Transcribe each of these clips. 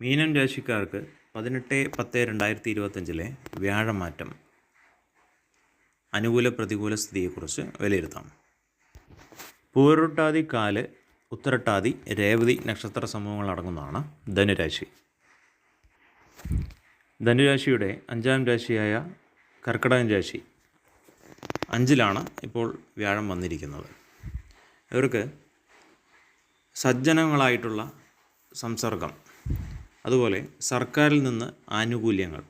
മീനൻ രാശിക്കാർക്ക് പതിനെട്ട് പത്ത് രണ്ടായിരത്തി ഇരുപത്തഞ്ചിലെ വ്യാഴമാറ്റം അനുകൂല പ്രതികൂല സ്ഥിതിയെക്കുറിച്ച് വിലയിരുത്താം. പൂരൊട്ടാതി കാൽ ഉത്തരട്ടാതി രേവതി നക്ഷത്ര സമൂഹങ്ങൾ അടങ്ങുന്നതാണ് ധനുരാശി. ധനുരാശിയുടെ അഞ്ചാം രാശിയായ കർക്കിടകൻ രാശി അഞ്ചിലാണ് ഇപ്പോൾ വ്യാഴം വന്നിരിക്കുന്നത്. ഇവർക്ക് സജ്ജനങ്ങളായിട്ടുള്ള സംസർഗം അതുപോലെ സർക്കാരിൽ നിന്ന് ആനുകൂല്യങ്ങൾ.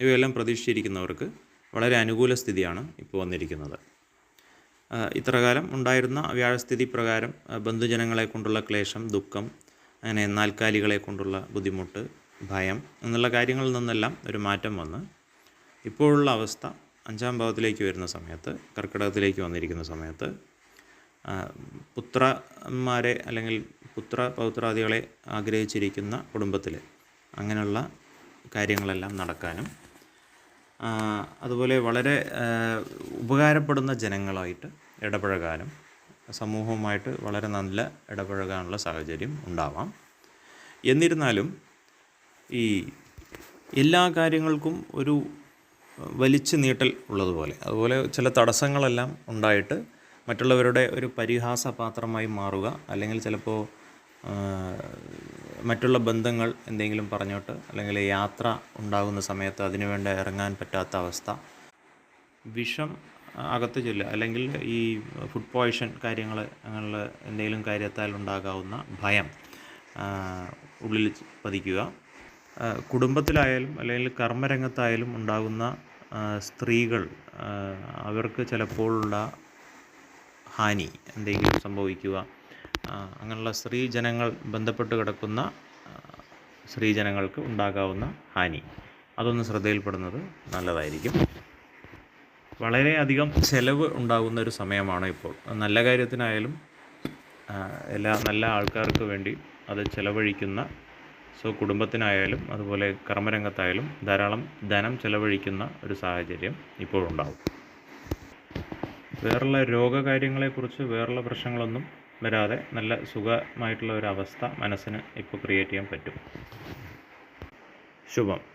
ഇവയെല്ലാം പ്രതീക്ഷിച്ചിരിക്കുന്നവർക്ക് വളരെ അനുകൂല സ്ഥിതിയാണ് ഇപ്പോൾ വന്നിരിക്കുന്നത്. ഇത്രകാലം ഉണ്ടായിരുന്ന വ്യാഴസ്ഥിതി പ്രകാരം ബന്ധുജനങ്ങളെ കൊണ്ടുള്ള ക്ലേശം ദുഃഖം അങ്ങനെ നാൽക്കാലികളെ കൊണ്ടുള്ള ബുദ്ധിമുട്ട് ഭയം എന്നുള്ള കാര്യങ്ങളിൽ നിന്നെല്ലാം ഒരു മാറ്റം വന്ന് ഇപ്പോഴുള്ള അവസ്ഥ അഞ്ചാം ഭാവത്തിലേക്ക് വരുന്ന സമയത്ത് കർക്കിടകത്തിലേക്ക് വന്നിരിക്കുന്ന സമയത്ത് പുത്രന്മാരെ അല്ലെങ്കിൽ പുത്ര പൗത്രാദികളെ ആഗ്രഹിച്ചിരിക്കുന്ന കുടുംബത്തിൽ അങ്ങനെയുള്ള കാര്യങ്ങളെല്ലാം നടക്കാനും അതുപോലെ വളരെ ഉപകാരപ്പെടുന്ന ജനങ്ങളായിട്ട് ഇടപഴകാനും സമൂഹവുമായിട്ട് വളരെ നല്ല ഇടപഴകാനുള്ള സാഹചര്യം ഉണ്ടാവാം. എന്നിരുന്നാലും ഈ എല്ലാ കാര്യങ്ങൾക്കും ഒരു വലിച്ചു നീട്ടൽ ഉള്ളതുപോലെ അതുപോലെ ചില തടസ്സങ്ങളെല്ലാം ഉണ്ടായിട്ട് മറ്റുള്ളവരുടെ ഒരു പരിഹാസപാത്രമായി മാറുക അല്ലെങ്കിൽ ചിലപ്പോൾ മറ്റുള്ള ബന്ധങ്ങൾ എന്തെങ്കിലും പറഞ്ഞോട്ട് അല്ലെങ്കിൽ യാത്ര ഉണ്ടാകുന്ന സമയത്ത് അതിനുവേണ്ട ഇറങ്ങാൻ പറ്റാത്ത അവസ്ഥ. വിഷം അകത്ത് ചെല്ലുക അല്ലെങ്കിൽ ഈ ഫുഡ് പോയ്ഷൻ കാര്യങ്ങൾ അങ്ങനെയുള്ള എന്തെങ്കിലും കാര്യത്താൽ ഉണ്ടാകാവുന്ന ഭയം ഉള്ളിൽ പതിക്കുക. കുടുംബത്തിലായാലും അല്ലെങ്കിൽ കർമ്മരംഗത്തായാലും ഉണ്ടാകുന്ന സ്ത്രീകൾ അവർക്ക് ചിലപ്പോഴുള്ള ഹാനി എന്തെങ്കിലും സംഭവിക്കുക. അങ്ങനെയുള്ള സ്ത്രീജനങ്ങൾ ബന്ധപ്പെട്ട് കിടക്കുന്ന സ്ത്രീ സ്ത്രീജനങ്ങൾക്ക് ഉണ്ടാകാവുന്ന ഹാനി. അതൊന്ന് ശ്രദ്ധയിൽപ്പെടുന്നത് നല്ലതായിരിക്കും. വളരെയധികം ചെലവ് ഉണ്ടാകുന്ന ഒരു സമയമാണ് ഇപ്പോൾ. നല്ല കാര്യത്തിനായാലും എല്ലാ നല്ല ആൾക്കാർക്ക് വേണ്ടി അത് ചെലവഴിക്കുന്ന സോ കുടുംബത്തിനായാലും അതുപോലെ കർമ്മരംഗത്തായാലും ധാരാളം ധനം ചെലവഴിക്കുന്ന ഒരു സാഹചര്യം ഇപ്പോഴുണ്ടാവും. വേറുള്ള രോഗകാര്യങ്ങളെക്കുറിച്ച് വേറുള്ള പ്രശ്നങ്ങളൊന്നും വരാതെ നല്ല സുഖമായിട്ടുള്ള ഒരു അവസ്ഥ മനസ്സിന് ഇപ്പോൾ ക്രിയേറ്റ് ചെയ്യാൻ പറ്റും. ശുഭം.